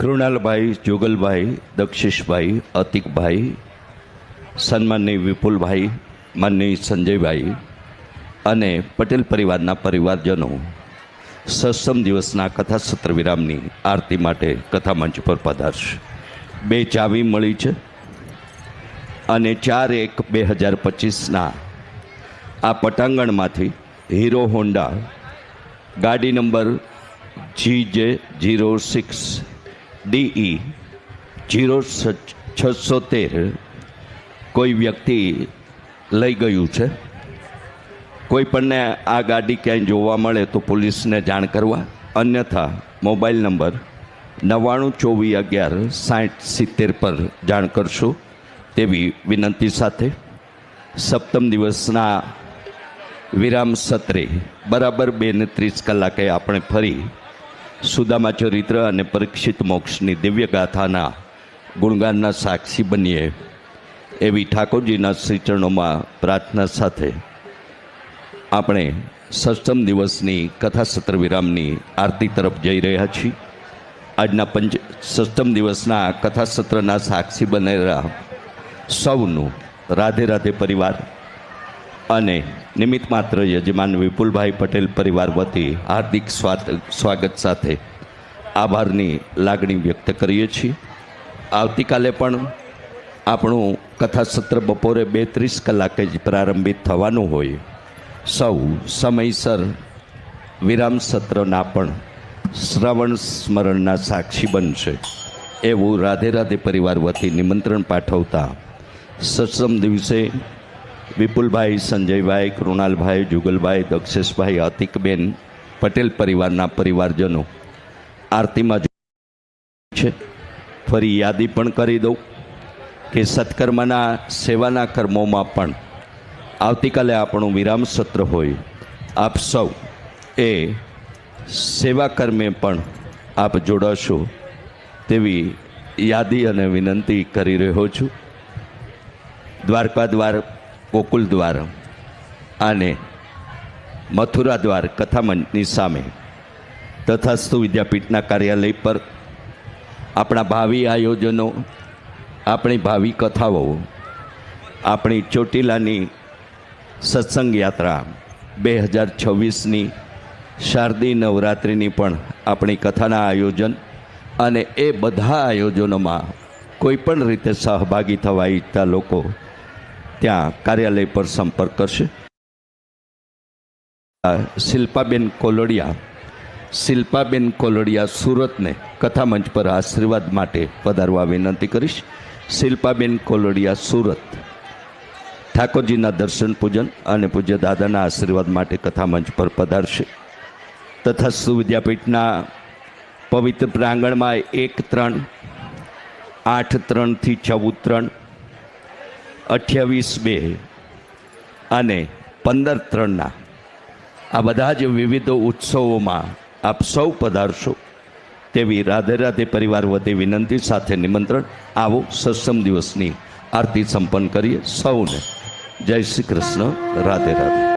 કૃણાલભાઈ, જુગલભાઈ, દક્ષિશભાઈ, અતિકભાઈ, સન્માનની વિપુલભાઈ, માનની સંજયભાઈ અને પટેલ પરિવારના પરિવારજનો સત્સમ દિવસના કથા સત્ર વિરામની આરતી માટે કથા મંચ પર પધારશે. બે ચાવી મળી છે અને ચાર એક બે હજાર પચીસના આ પટાંગણમાંથી હીરો હોન્ડા ગાડી number G J zero six DE zero છસો તેર કોઈ વ્યક્તિ લઈ ગયું છે? કોઈ પણને આ ગાડી ક્યાંય જોવા મળે તો પોલીસને જાણ કરવા? અન્યથા મોબાઈલ નંબર નવ્વાણું ચોવીસ અગિયાર સાઠ સિત્તેર પર જાણ કરશો તેવી વિનંતી સાથે. સપ્તમ દિવસના વિરામ સત્રે બરાબર બે ને ત્રીસ કલાકે આપણે ફરી સુદામા ચરિત્ર અને પરીક્ષિત મોક્ષની દિવ્ય ગાથાના ગુણગાનના સાક્ષી બનીએ એવી ઠાકોરજીના શ્રીચરણોમાં પ્રાર્થના સાથે આપણે સષ્ટમ દિવસની કથા સત્ર વિરામની આરતી તરફ જઈ રહ્યા છીએ. આજના પંચ સષ્ટમ દિવસના કથા સત્રના સાક્ષી બનેલા સૌનું રાધે રાધે પરિવાર અને નિમિત્ત માત્ર યજમાન વિપુલભાઈ પટેલ પરિવાર વતી હાર્દિક સ્વાગત સાથે આભારની લાગણી વ્યક્ત કરીએ છીએ. આવતીકાલે પણ આપણું કથા સત્ર બપોરે બે ત્રીસ કલાકે જ પ્રારંભિત થવાનું હોય. સૌ સમયસર વિરામ સત્રના પણ શ્રવણ સ્મરણના સાક્ષી બનશે. એવું રાધે રાધે પરિવાર વતી નિમંત્રણ પાઠવતા સત્સમ દિવસે વિપુલભાઈ, સંજયભાઈ, કૃણાલભાઈ, જુગલભાઈ, દક્ષેશભાઈ અતિકબેન પટેલ પરિવારના પરિવારજનો, આરતીમાં છે. ફરી યાદી પણ કરી દઉં કે સત્કર્મના સેવાના કર્મોમાં પણ આવતીકાલે આપણું વિરામ સત્ર હોય. આપ સૌ એ સેવા કર્મે પણ આપ જોડાશો તેવી યાદી અને વિનંતી કરી રહ્યો છું. દ્વારકા દ્વાર ગોકુલ દ્વાર અને મથુરા દ્વાર કથામંચની સામે તથાસ્તુ વિદ્યાપીઠના કાર્યાલય પર આપણા ભાવિ આયોજનો, આપણી ભાવિ કથાઓ, આપણી ચોટીલાની સત્સંગ યાત્રા બે હજાર છવ્વીસની શારદી નવરાત્રિની પણ આપણી કથાના આયોજન અને એ બધા આયોજનોમાં કોઈપણ રીતે સહભાગી થવા ઈચ્છતા લોકો ત્યાં કાર્યાલય પર સંપર્ક કરશે. શિલ્પાબેન કોલોડિયા શિલ્પાબેન કોલોડિયા સુરતને કથામંચ પર આશીર્વાદ માટે પધારવા વિનંતી કરીશ. શિલ્પાબેન કોલોડિયા સુરત, ઠાકોરજીના દર્શન પૂજન અને પૂજ્ય દાદાના આશીર્વાદ માટે કથામંચ પર પધારશે. તથા સુવિદ્યાપીઠના પવિત્ર પ્રાંગણમાં એક ત્રણ, આઠ ત્રણથી ચૌદ ત્રણ અઠ્યાવીસ બે અને પંદર ત્રણના આ બધા જ વિવિધ ઉત્સવોમાં આપ સૌ પધારશો તેવી રાધે રાધે પરિવાર વતી વિનંતી સાથે નિમંત્રણ. આવો સત્સમ દિવસની આરતી સંપન્ન કરીએ સૌને. જય શ્રી કૃષ્ણ. રાધે રાધે.